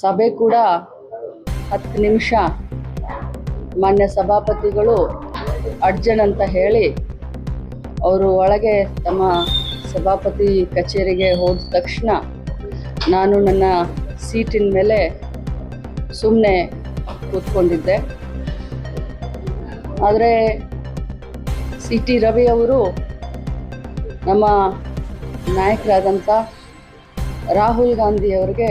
ಸಭೆ ಕೂಡ ಹತ್ತು ನಿಮಿಷ. ಮಾನ್ಯ ಸಭಾಪತಿಗಳು ಅಡ್ಜನ್ ಅಂತ ಹೇಳಿ ಅವರು ಒಳಗೆ ತಮ್ಮ ಸಭಾಪತಿ ಕಚೇರಿಗೆ ಹೋದ ತಕ್ಷಣ ನಾನು ನನ್ನ ಸೀಟಿನ ಮೇಲೆ ಸುಮ್ಮನೆ ಕೂತ್ಕೊಂಡಿದ್ದೆ. ಆದರೆ ಸಿ ಟಿ ರವಿ ಅವರು ನಮ್ಮ ನಾಯಕರಾದಂಥ ರಾಹುಲ್ ಗಾಂಧಿ ಅವರಿಗೆ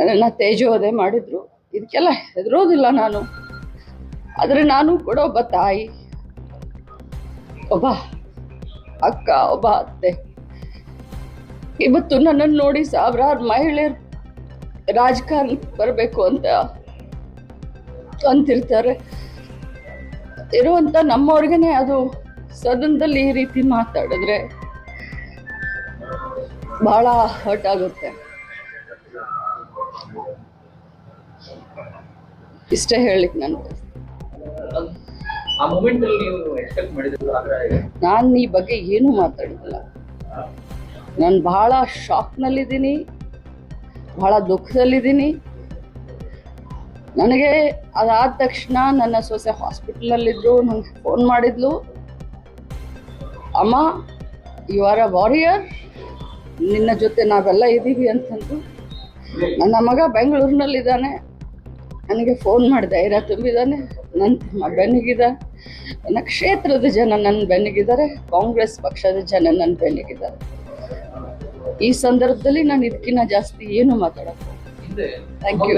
ನನ್ನನ್ನು ತೇಜೋದೆ ಮಾಡಿದ್ರು. ಇದಕ್ಕೆಲ್ಲ ಹೆದರೋದಿಲ್ಲ ನಾನು. ಆದರೆ ನಾನು ಕೂಡ ಒಬ್ಬ ತಾಯಿ, ಒಬ್ಬ ಅಕ್ಕ, ಒಬ್ಬ ಅತ್ತೆ. ಇವತ್ತು ನನ್ನನ್ನು ನೋಡಿ ಸಾವಿರಾರು ಮಹಿಳೆಯರು ರಾಜಕಾರಣಕ್ಕೆ ಬರಬೇಕು ಅಂತ ಅಂತಿರ್ತಾರೆ. ಇರುವಂಥ ನಮ್ಮವ್ರಿಗೇ ಅದು ಸದನದಲ್ಲಿ ಈ ರೀತಿ ಮಾತಾಡಿದ್ರೆ ಬಹಳ ಹರ್ಟ್ ಆಗುತ್ತೆ. ಇಷ್ಟೇ ಹೇಳಿಕ್ ನಾನು ನಾನು ಈ ಬಗ್ಗೆ ಏನು ಮಾತಾಡಿಲ್ಲ. ನಾನು ಬಹಳ ಶಾಕ್ನಲ್ಲಿದ್ದೀನಿ ಬಹಳ ದುಃಖದಲ್ಲಿದ್ದೀನಿ. ನನಗೆ ಅದಾದ ತಕ್ಷಣ ನನ್ನ ಸೊಸೆ ಹಾಸ್ಪಿಟಲಲ್ಲಿದ್ದರು ನನಗೆ ಫೋನ್ ಮಾಡಿದ್ಲು. ಅಮ್ಮ ಯು ಆರ್ ಅ ವಾರಿಯರ್ ನಿನ್ನ ಜೊತೆ ನಾವೆಲ್ಲ ಇದ್ದೀವಿ ಅಂತಂದು ನನ್ನ ಮಗ ಬೆಂಗಳೂರಿನಲ್ಲಿದ್ದಾನೆ. ನನಗೆ ಫೋನ್ ಮಾಡಿ ಧೈರ್ಯ ತುಂಬಿದ್ದಾನೆ ನನ್ನ ತಮ್ಮ ಬೆನ್ನಿಗಿದ ನನ್ನ ಕ್ಷೇತ್ರದ ಜನ ನನ್ನ ಬೆನ್ನಿಗಿದ್ದಾರೆ ಕಾಂಗ್ರೆಸ್ ಪಕ್ಷದ ಜನ ನನ್ನ ಬೆನ್ನಿಗಿದ್ದಾರೆ. ಈ ಸಂದರ್ಭದಲ್ಲಿ ನಾನು ಇದಕ್ಕಿಂತ ಜಾಸ್ತಿ ಏನು ಮಾತಾಡೋದು. Thank you